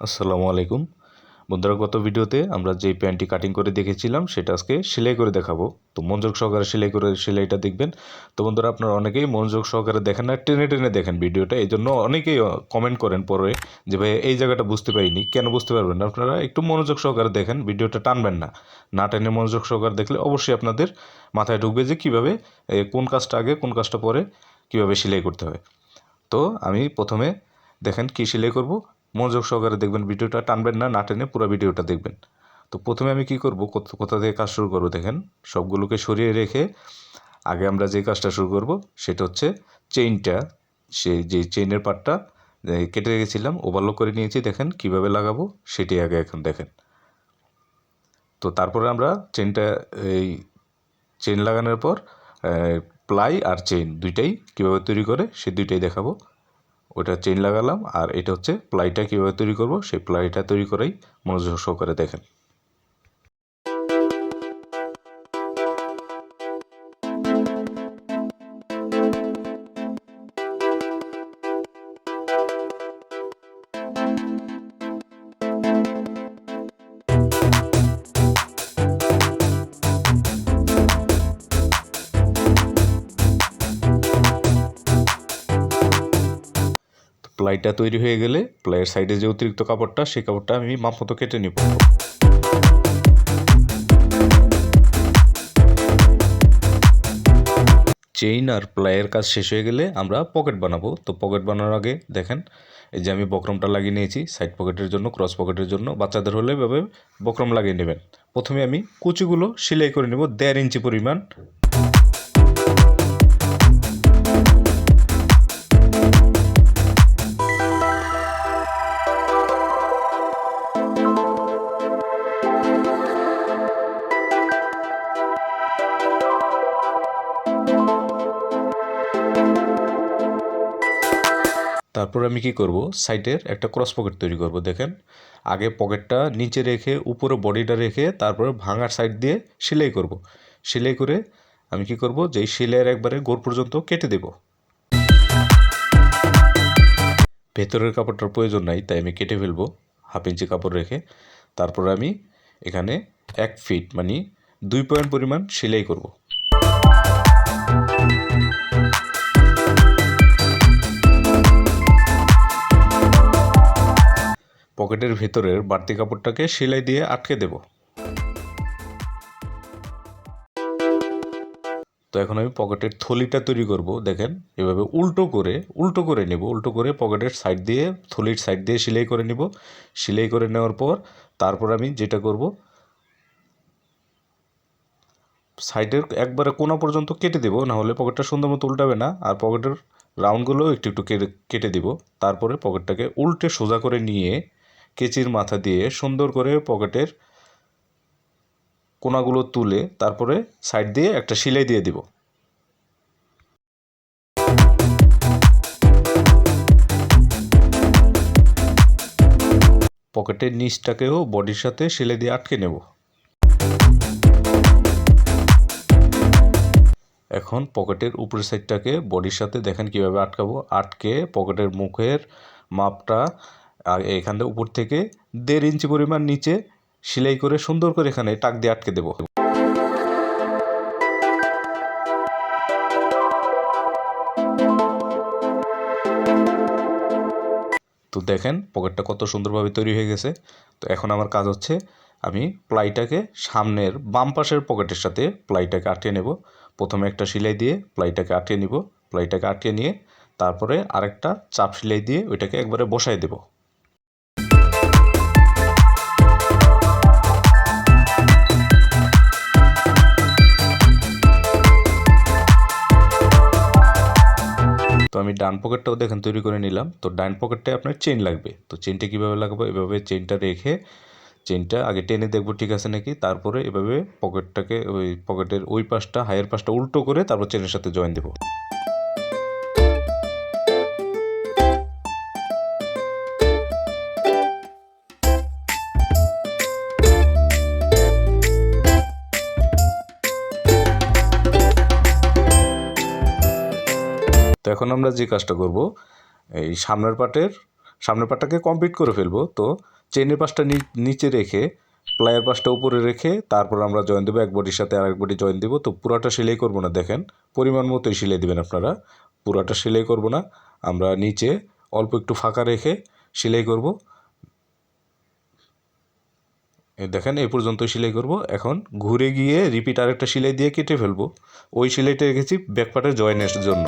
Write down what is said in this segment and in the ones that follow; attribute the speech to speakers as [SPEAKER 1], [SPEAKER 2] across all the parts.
[SPEAKER 1] আসসালামু আলাইকুম বন্ধুরা, গত ভিডিওতে আমরা যেই প্যান্টটি কাটিং করে দেখেছিলাম, সেটা আজকে সেলাই করে দেখাবো। তো মনোযোগ সহকারে সেলাই করে সেলাইটা দেখবেন। তো বন্ধুরা, আপনারা অনেকেই মনোযোগ সহকারে দেখেন না, টেনে টেনে দেখেন ভিডিওটা। এই জন্য অনেকেই কমেন্ট করেন পরে যে, ভাই, এই জায়গাটা বুঝতে পারিনি। কেন বুঝতে পারবেন না? আপনারা একটু মনোযোগ সহকারে দেখেন, ভিডিওটা টানবেন না। না টেনে মনোযোগ সহকারে দেখলে অবশ্যই আপনাদের মাথায় ঢুকবে যে, কীভাবে কোন কাজটা আগে, কোন কাজটা পরে কীভাবে সেলাই করতে হবে তো আমি প্রথমে দেখেন কী সেলাই করব। মনোযোগ সহকারে দেখবেন ভিডিওটা, টানবেন না না টেনে পুরো ভিডিওটা দেখবেন। তো প্রথমে আমি কি করব? কোথ- থেকে কাজ শুরু করব দেখেন? সবগুলোকে সরিয়ে রেখে আগে আমরা যে কাজটা শুরু করব সেটা হচ্ছে চেইনটা সেই যে চেইনের পার্টটা কেটে রেখেছিলাম ওভারলক করে নিয়েছি দেখেন কীভাবে লাগাবো সেটি আগে এখন দেখেন। তো তারপরে আমরা চেনটা এই চেন লাগানোর পর প্লাই আর চেইন দুইটাই কীভাবে তৈরি করে সে দুইটাই দেখাবো। ওটা চেন লাগালাম আর এটা হচ্ছে প্লাইটা কীভাবে তৈরি করব? সেই প্লাইটা তৈরি করাই মনোযোগ সহকারে দেখেন। প্লাইটা তৈরি হয়ে গেলে প্লাইয়ের সাইডে যে অতিরিক্ত কাপড়টা, সেই কাপড়টা আমি মাপ মতো কেটে নিব। চেইন আর প্লাইয়ের কাজ শেষ হয়ে গেলে আমরা পকেট বানাবো। তো পকেট বানানোর আগে দেখেন, এই যে আমি বক্রমটা লাগিয়ে নিয়েছি সাইড পকেটের জন্য ক্রস পকেটের জন্য, বাচ্চাদের হলে এভাবে বক্রম লাগিয়ে নেবেন। প্রথমে আমি কুচিগুলো সেলাই করে নেব দেড় ইঞ্চি পরিমাণ। তারপর আমি কি করব? সাইডের একটা ক্রস পকেট তৈরি করব, দেখেন। আগে পকেটটা নিচে রেখে, উপরে বডিটা রেখে, তারপরে ভাঙার সাইড দিয়ে সেলাই করব। সেলাই করে আমি কি করব? যেই সেলাইয়ের একবারে গোড় পর্যন্ত কেটে দেব। ভেতরের কাপড়টার প্রয়োজন নাই, তাই আমি কেটে ফেলব হাফ ইঞ্চি কাপড় রেখে। তারপর আমি এখানে এক ফিট মানে দুই পয়েন্ট পরিমাণ সেলাই করব। পকেটের ভেতরের বাড়তি কাপড়টাকে সেলাই দিয়ে আটকে দেব। তো এখন আমি পকেটের থলিটা তৈরি করব, দেখেন। এভাবে উল্টো করে উল্টো করে নেব, উল্টো করে পকেটের সাইড দিয়ে, থলির সাইড দিয়ে সেলাই করে নেব। সেলাই করে নেওয়ার পর তারপর আমি যেটা করব, সাইডের একবারে কোনা পর্যন্ত কেটে দেবো, না হলে পকেটটা সুন্দর মতো উল্টাবে না। আর পকেটের রাউন্ডগুলো একটু একটু কেটে কেটে দিব। তারপরে পকেটটাকে উল্টে সোজা করে নিয়ে কেচির মাথা দিয়ে সুন্দর করে পকেটের কোনাগুলো তুলে তারপরে সাইড দিয়ে একটা সিলাই দিয়ে দিব। পকেটের নিচটাকেও বডির সাথে সেলাই দিয়ে আটকে নেব। এখন পকেটের উপরের সাইডটাকে বডির সাথে দেখেন কীভাবে আটকাবো। আটকে পকেটের মুখের মাপটা আর এখান উপর থেকে দেড় ইঞ্চি পরিমাণ নিচে সেলাই করে সুন্দর করে এখানে টাক দিয়ে আটকে দেবো। তো দেখেন পকেটটা কত সুন্দরভাবে তৈরি হয়ে গেছে। তো এখন আমার কাজ হচ্ছে আমি প্লাইটাকে সামনের বাম পাশের পকেটের সাথে প্লাইটাকে আটকে নেব। প্রথমে একটা সেলাই দিয়ে প্লাইটাকে আটকে নিব। প্লাইটাকে আটকে নিয়ে তারপরে আরেকটা চাপ সেলাই দিয়ে ওইটাকে একবারে বসায় দেব। তো আমি ডান পকেটটাও দেখেন তৈরি করে নিলাম। তো ডান পকেটটায় আপনার চেন লাগবে। তো চেনটা কীভাবে লাগাবো? এভাবে চেনটা রেখে চেনটা আগে টেনে দেখব ঠিক আছে নাকি? তারপরে এভাবে পকেটটাকে ওই পকেটের ওই পাশটা, হায়ার পাশটা উল্টো করে তারপর চেনের সাথে জয়েন দেবো। এখন আমরা যে কাজটা করব, এই সামনের পাটের, সামনের পাটটাকে কমপ্লিট করে ফেলব। তো চেনের পাশটা নিচে রেখে প্লায়ের পাশটা উপরে রেখে, তারপর আমরা জয়েন দেবো, এক বডির সাথে আরেক বডি জয়েন দেবো। তো পুরাটা সেলাই করব না, দেখেন, পরিমাণ মতোই সেলাই দেবেন আপনারা। পুরাটা সেলাই করব না, আমরা নিচে অল্প একটু ফাঁকা রেখে সেলাই করব। দেখেন, এই পর্যন্তই সেলাই করব। এখন ঘুরে গিয়ে রিপিট আরেকটা সেলাই দিয়ে কেটে ফেলব। ওই সেলাইটা রেখেছি ব্যাকপার্টের জয়েনের জন্য।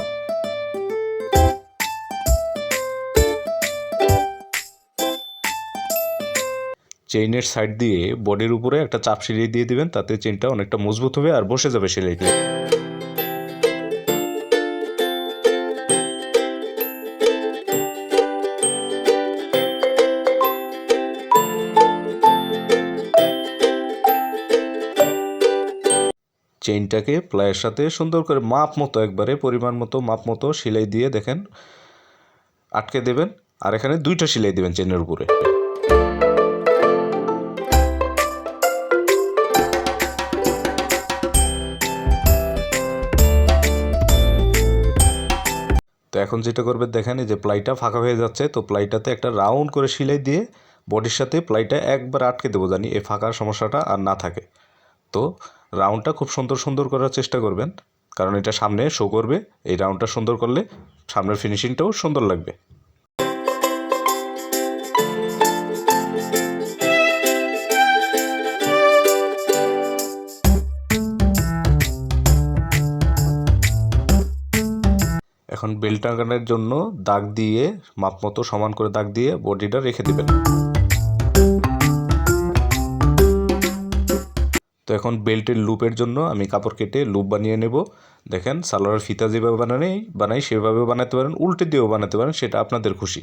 [SPEAKER 1] চেইনের সাইড দিয়ে বডির উপরে একটা চাপ সেলাই দিয়ে দিবেন, তাতে চেনটা অনেকটা মজবুত হবে আর বসে যাবে সেলাইতে চেইনটাকে প্লায়ের সাথে সুন্দর করে মাপ মতো, একবারে পরিমাণ মতো মাপ মতো সেলাই দিয়ে দেখেন, আটকে দেবেন, আর এখানে দুইটা সেলাই দেবেন চেনের উপরে। তো এখন যেটা করবে দেখেন যে প্লাইটা ফাঁকা হয়ে যাচ্ছে, তো প্লাইটাতে একটা রাউন্ড করে সিলাই দিয়ে বডির সাথে প্লাইটা একবার আটকে দেবো জানি এই ফাঁকার সমস্যাটা আর না থাকে। তো রাউন্ডটা খুব সুন্দর সুন্দর করার চেষ্টা করবেন, কারণ এটা সামনে শো করবে, এই রাউন্ডটা সুন্দর করলে সামনের ফিনিশিংটাও সুন্দর লাগবে। এখন বেল্ট টাঙানোর জন্য দাগ দিয়ে, মাপ মতো সমান করে দাগ দিয়ে বডিটা রেখে দেবেন। তো এখন বেল্টের লুপের জন্য আমি কাপড় কেটে লুপ বানিয়ে নেব। দেখেন সালোয়ারের ফিতা যেভাবে বানানি, বানাই সেভাবে বানাতে পারেন, উল্টে দিয়েও বানাতে পারেন, সেটা আপনাদের খুশি।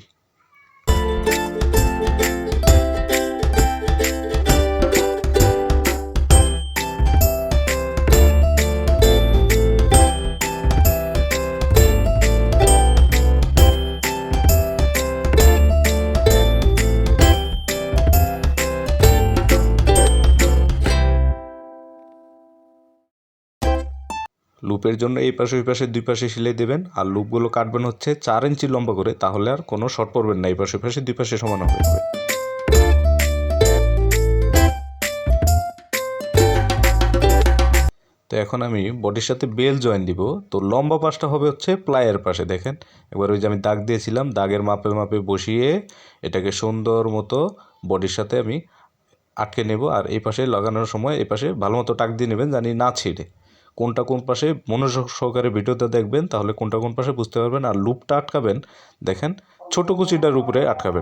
[SPEAKER 1] লুপের জন্য এই পাশে, ওই পাশে, দুই পাশে সেলাই দেবেন। আর লুপগুলো কাটবেন হচ্ছে চার ইঞ্চি লম্বা করে, তাহলে আর কোনো শর্ট পড়বেন না। এই পাশে, ওই পাশে, দুই পাশে সমান হবে। তো এখন আমি বডির সাথে বেল জয়েন দিব। তো লম্বা পাশটা হবে হচ্ছে প্লায়ের পাশে, দেখেন। এবার ওই যে আমি দাগ দিয়েছিলাম, দাগের মাপে মাপে বসিয়ে এটাকে সুন্দর মতো বডির সাথে আমি আটকে নেব। আর এই পাশে লাগানোর সময় এই পাশে ভালো মতো টাক দিয়ে নেবেন, জানি না ছিঁড়ে। কোনটা কোন পাশে মনোযোগ সহকারে ভিডিওটা দেখবেন, তাহলে কোনটা কোন পাশে বুঝতে পারবেন। আর লুপটা আটকাবেন, দেখেন, ছোট কুচিটার উপরে আটকাবে।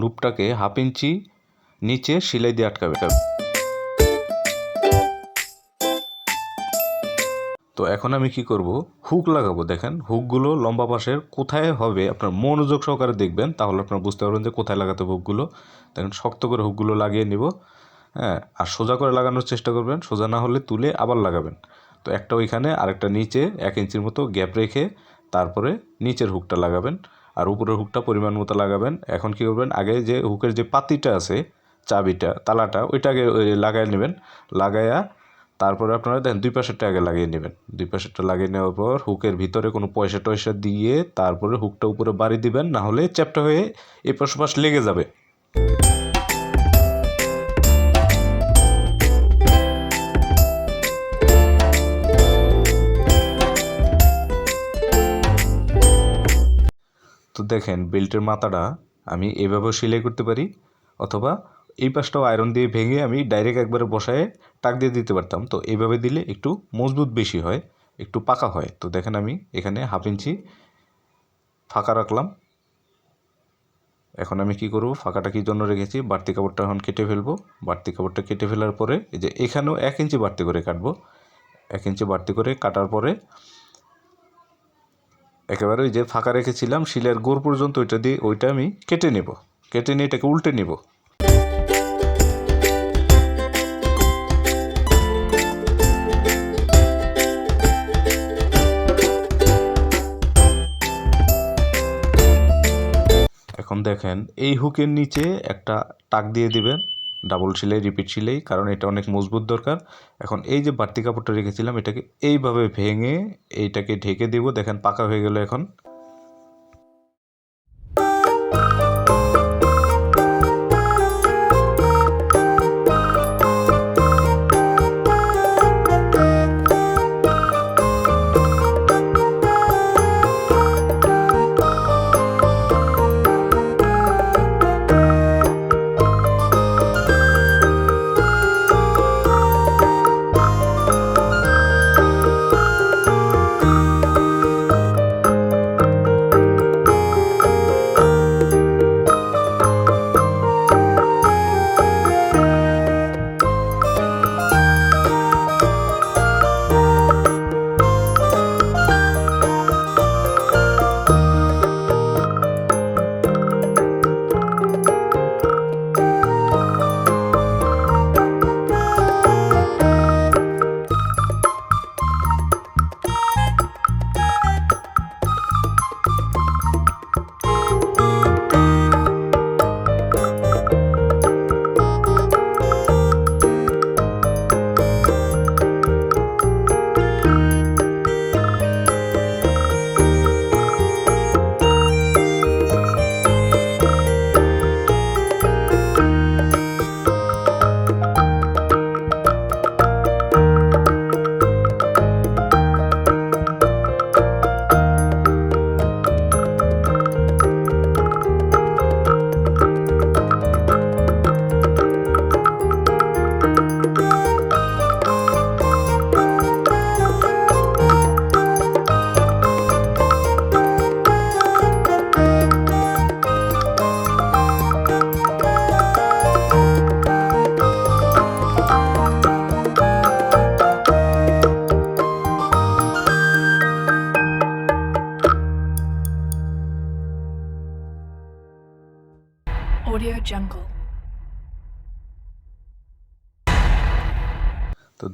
[SPEAKER 1] লুপটাকে হাফ ইঞ্চি নিচে সেলাই দিয়ে আটকাবে। তো এখন আমি কি করব? হুক লাগাবো, দেখেন। হুকগুলো লম্বা পাশের, কোথায় হবে আপনার মনোযোগ সহকারে দেখবেন, তাহলে আপনার বুঝতে পারবেন যে কোথায় লাগাতে হবে হুকগুলো। দেখেন, শক্ত করে হুকগুলো লাগিয়ে নিব হ্যাঁ আর সোজা করে লাগানোর চেষ্টা করবেন, সোজা না হলে তুলে আবার লাগাবেন। তো একটা ওইখানে, আরেকটা নিচে, এক ইঞ্চির মতো গ্যাপ রেখে তারপরে নিচের হুকটা লাগাবেন, আর উপরের হুকটা পরিমাণ মতো লাগাবেন। এখন কি করবেন, আগে যে হুকের যে পাতিটা আছে, চাবিটা, তালাটা ওইটাকে লাগাই নেবেন। লাগাইয়া তারপরে আপনারা দেখেন দুই পাশেরটা আগে লাগিয়ে নেবেন। দুই পাশেরটা লাগিয়ে নেওয়ার পর হুকের ভিতরে কোনো পয়সা টয়সা দিয়ে তারপরে হুকটা উপরে বাড়ি দিবেন, না হলে চ্যাপটা হয়ে এপাশ ওপাশ লেগে যাবে। তো দেখেন বেল্টের মাথাটা আমি এভাবেও সেলাই করতে পারি, অথবা এই পাশটাও আয়রন দিয়ে ভেঙে আমি ডাইরেক্ট একবারে বসায় টাক দিয়ে দিতে পারতাম। তো এইভাবে দিলে একটু মজবুত বেশি হয়, একটু পাকা হয়। তো দেখেন আমি এখানে হাফ ইঞ্চি ফাঁকা রাখলাম। এখন আমি কি করব? ফাঁকাটা কি জন্য রেখেছি? বাড়তি কাপড়টা এখন কেটে ফেলব। বাড়তি কাপড়টা কেটে ফেলার পরে এই যে এখানেও এক ইঞ্চি বাড়তি করে কাটবো। এক ইঞ্চি বাড়তি করে কাটার পরে একেবারে ওই যে ফাঁকা রেখেছিলাম, শিলের গোড় পর্যন্ত ওইটা দিয়ে ওইটা আমি কেটে নেব। কেটে নিয়ে এটাকে উল্টে নিব। দেখেন, এই হুকের নিচে একটা টাক দিয়ে দিবেন, ডাবল সেলাই, রিপিট সেলাই, কারণ এটা অনেক মজবুত দরকার। এখন এই যে বাড়তি কাপড়টা রেখেছিলাম, এটাকে এইভাবে ভেঙে এইটাকে ঢেকে দেব। দেখেন, পাকা হয়ে গেল এখন।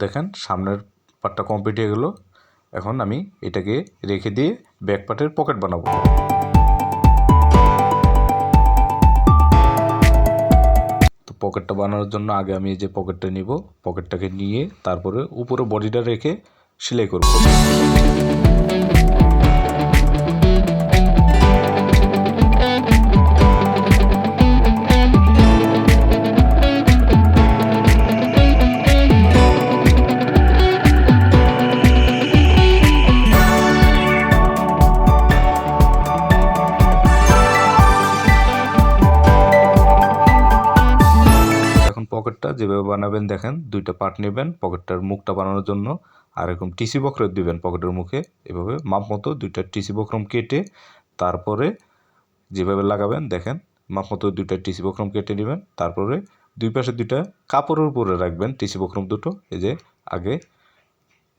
[SPEAKER 1] দেখেন, সামনের পার্টটা কমপ্লিট হয়ে গেলো। এখন আমি এটাকে রেখে দিয়ে ব্যাক পার্টের পকেট বানাবো। তো পকেটটা বানানোর জন্য আগে আমি এই যে পকেটটা নিব পকেটটাকে নিয়ে তারপরে উপরে বডিটা রেখে সেলাই করব। বানাবেন, দেখেন, দুইটা পার্ট নেবেন, পকেটটার মুখটা বানানোর জন্য, আর এরকম টিসি বক্রম দিবেন পকেটের মুখে। এভাবে মাপ মতো দুইটা টিসি বক্রম কেটে তারপরে যেভাবে লাগাবেন, দেখেন, মাপ মতো দুইটা টিসি বক্রম কেটে নেবেন, তারপরে দুই পাশে দুইটা কাপড়ের উপরে রাখবেন টিসি বক্রম দুটো। এই যে, আগে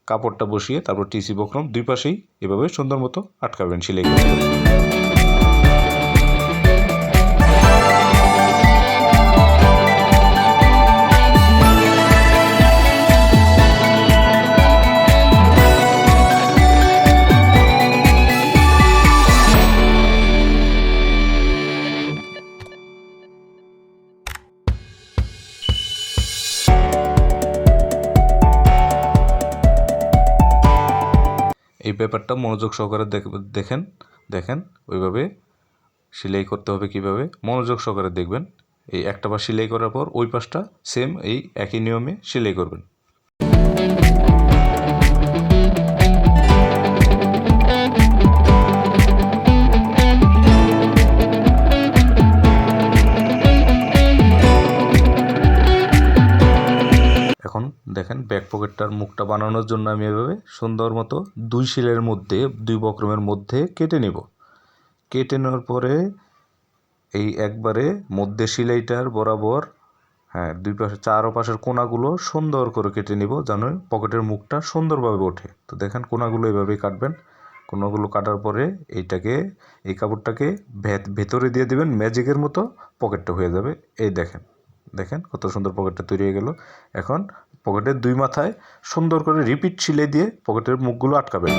[SPEAKER 1] কাপড়টা বসিয়ে তারপর টিসি বক্রম দুই পাশেই এভাবে সুন্দর মতো আটকাবেন, সেলাই ব্যাপারটা মনোযোগ সহকারে দেখ- দেখেন দেখেন, ওইভাবে সেলাই করতে হবে কীভাবে? মনোযোগ সহকারে দেখবেন। এই একটা বার সেলাই করার পর ওই পাশটা সেম এই একই নিয়মে সেলাই করবেন। ব্যাক মুখটা বানানোর জন্য আমি এভাবে সুন্দর মতো দুই শিলের মধ্যে, দুই বক্রমের মধ্যে কেটে নেব। কেটে নেওয়ার পরে এই একবারে মধ্যে সিলাইটার বরাবর হ্যাঁ দুই পাশে চারো পাশের কোনাগুলো সুন্দর করে কেটে নিব যেন পকেটের মুখটা সুন্দরভাবে ওঠে। তো দেখেন কোনাগুলো এভাবেই কাটবেন। কোনাগুলো কাটার পরে এইটাকে, এই কাপড়টাকে ভেত- ভেতরে দিয়ে দিবেন, ম্যাজিকের মতো পকেটটা হয়ে যাবে। এই দেখেন দেখেন কত সুন্দর পকেটটা তৈরি হয়ে গেল। এখন পকেটের দুই মাথায় সুন্দর করে রিপিট সিলে দিয়ে পকেটের মুখগুলো আটকাবেন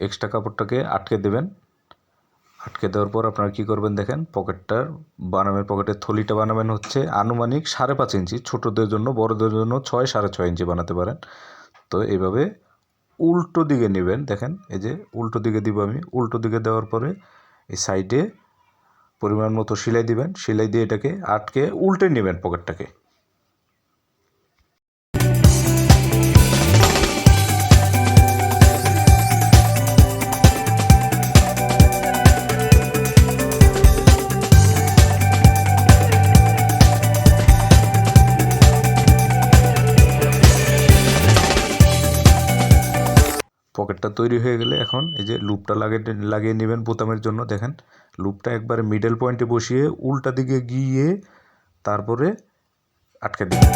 [SPEAKER 1] এক্সট্রা কাপড়টাকে আটকে দেবেন। আটকে দেওয়ার পর আপনারা কী করবেন দেখেন, পকেটটার বানাবেন পকেটের থলিটা বানাবেন হচ্ছে আনুমানিক সাড়ে পাঁচ ইঞ্চি, ছোটোদের জন্য, বড়দের জন্য ছয় সাড়ে ছয় ইঞ্চি বানাতে পারেন। তো এইভাবে উল্টো দিকে নেবেন, দেখেন, এই যে উল্টো দিকে দিব আমি, উল্টো দিকে দেওয়ার পরে এই সাইডে পরিমাণ মতো সেলাই দিবেন, সেলাই দিয়ে এটাকে আটকে উল্টে নেবেন পকেটটাকে। তৈরি হয়ে গেলে এখন এই যে লুপটা লাগিয়ে লাগিয়ে নেবেন বোতামের জন্য, দেখেন। লুপটা একবারে মিডল পয়েন্টে বসিয়ে উল্টা দিকে গিয়ে তারপরে আটকে দেবেন।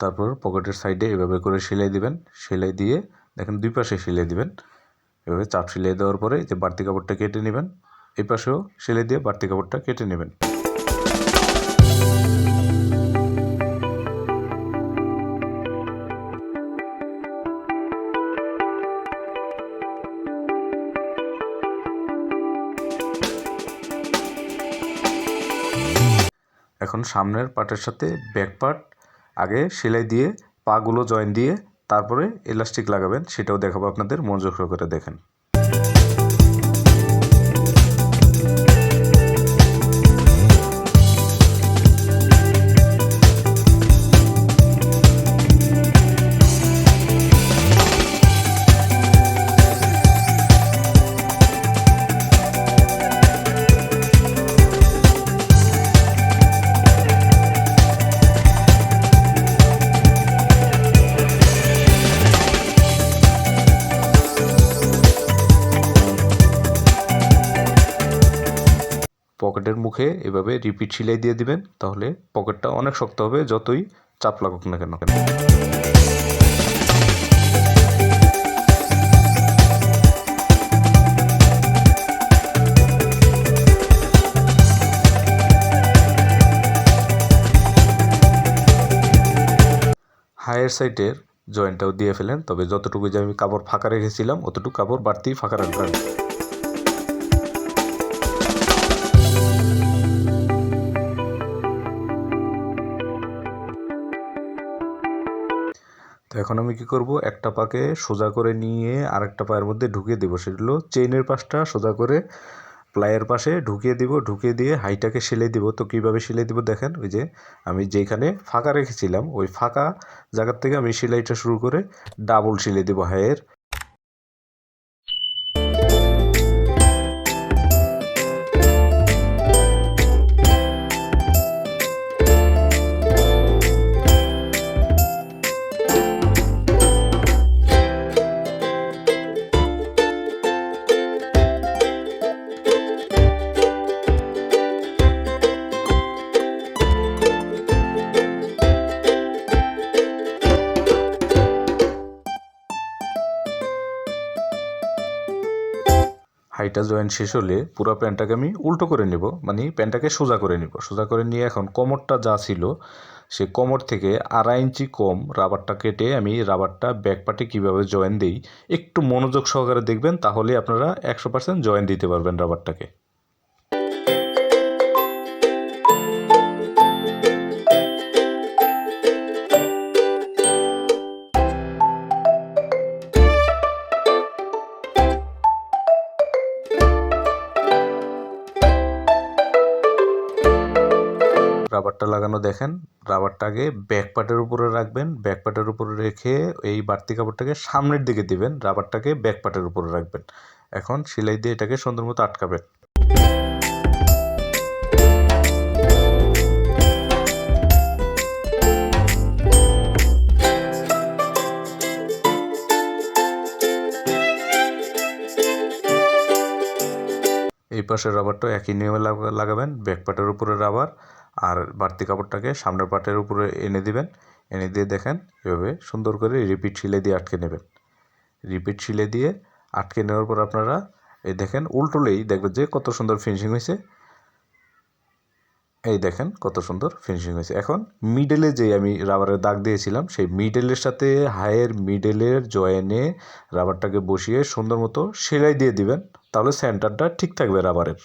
[SPEAKER 1] তারপর পকেটের সাইডে এভাবে করে সেলাই দিবেন। সেলাই দিয়ে, দেখেন দুই পাশে সেলাই দিবেন। এভাবে চাপ সেলাই দেওয়ার পরে যে বাড়তি কাপড়টা কেটে নেবেন, এই পাশেও সেলাই দিয়ে বাড়তি কাপড়টা কেটে নেবেন। এখন সামনের পার্টের সাথে ব্যাক পার্ট আগে সেলাই দিয়ে পাগুলো জয়েন দিয়ে তারপরে এলাস্টিক লাগাবেন সেটাও দেখাবো আপনাদের মনোযোগ সহকারে দেখেন। মুখে এভাবে রিপিট সেলাই দিয়ে দিবেন, তাহলে পকেটটা অনেক শক্ত হবে, যতই চাপ লাগুক না কেন। হায়ার সাইডের জয়েন্টটাও দিয়ে ফেলেন, তবে যতটুকু যে আমি কাপড় ফাঁকা রেখেছিলাম, অতটুকু কাপড় বাড়তি ফাঁকা রাখবেন। এখন আমি কি করব? একটা পাকে সোজা করে নিয়ে আরেকটা পায়ের মধ্যে ঢুকিয়ে দেবো। সেগুলো চেইনের পাশটা সোজা করে প্লাইয়ের পাশে ঢুকিয়ে দিব, ঢুকিয়ে দিয়ে হাইটাকে সেলাই দিব। তো কীভাবে সেলাই দিব দেখেন? ওই যে আমি যেখানে ফাঁকা রেখেছিলাম, ওই ফাঁকা জায়গার থেকে আমি সেলাইটা শুরু করে ডাবল সেলাই দেবো হাইয়ের হাইটা জয়েন্ট শেষ হলে পুরো প্যান্টটাকে আমি উল্টো করে নেব মানে প্যান্টটাকে সোজা করে নেব। সোজা করে নিয়ে এখন কোমরটা যা ছিল, সে কোমর থেকে আড়াই ইঞ্চি কম রাবারটা কেটে আমি রাবারটা ব্যাক পার্টে কীভাবে জয়েন দিই, একটু মনোযোগ সহকারে দেখবেন, তাহলে আপনারা একশো পার্সেন্ট জয়েন দিতে পারবেন রাবারটাকে। রাবারটা লাগানো দেখেন। রাবারটাকে ব্যাক পার্টের উপরে রাখবেন। ব্যাক পার্টের উপরে রেখে এই বাড়তি কাপড়টাকে সামনের দিকে দিবেন। রাবারটাকে ব্যাক পার্টের উপরে রাখবেন। এখন সেলাই দিয়ে এটাকে সুন্দর মতো আটকাবেন। এই পাশের রাবারটা একই নিয়মে লাগাবেন। ব্যাক পার্টের উপরে রাবার। আর বাড়তি কাপড়টাকে সামনের পাটের উপরে এনে দিবেন। এনে দিয়ে দেখেন এভাবে সুন্দর করে রিপিট সিলে দিয়ে আটকে নেবেন। রিপিট সিলে দিয়ে আটকে নেওয়ার পর আপনারা এই দেখেন উল্টোলেই দেখবেন যে কত সুন্দর ফিনিশিং হয়েছে। এই দেখেন কত সুন্দর ফিনিশিং হয়েছে। এখন মিডলে যে আমি রাবারের দাগ দিয়েছিলাম, সেই মিডেলের সাথে হায়ের মিডলের জয়েনে রাবারটাকে বসিয়ে সুন্দর মতো সেলাই দিয়ে দিবেন। তাহলে সেন্টারটা ঠিক থাকবে রাবারের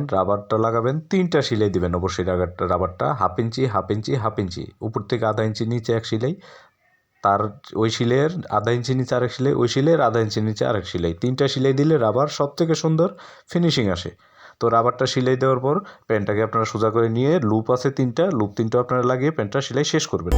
[SPEAKER 1] দেখেন রাবারটা লাগাবেন, তিনটা সিলাই দিবেন অবশ্যই রাবারটা রাবারটা। Half inch half inch half inch. উপর থেকে আধা ইঞ্চি নিচে এক সিলাই। তার ওই সিলাইয়ের আধা ইঞ্চি নিচে আরেক সিলাই, ওই সিলাইয়ের আধা ইঞ্চি নিচে আরেক সিলাই। তিনটা সিলাই দিলে রাবার সব থেকে সুন্দর ফিনিশিং আসে। তো রাবারটা সিলাই দেওয়ার পর প্যান্টটাকে আপনারা সোজা করে নিয়ে লুপ আছে তিনটা, লুপ তিনটা আপনারা লাগিয়ে প্যান্টটা সেলাই শেষ করবেন।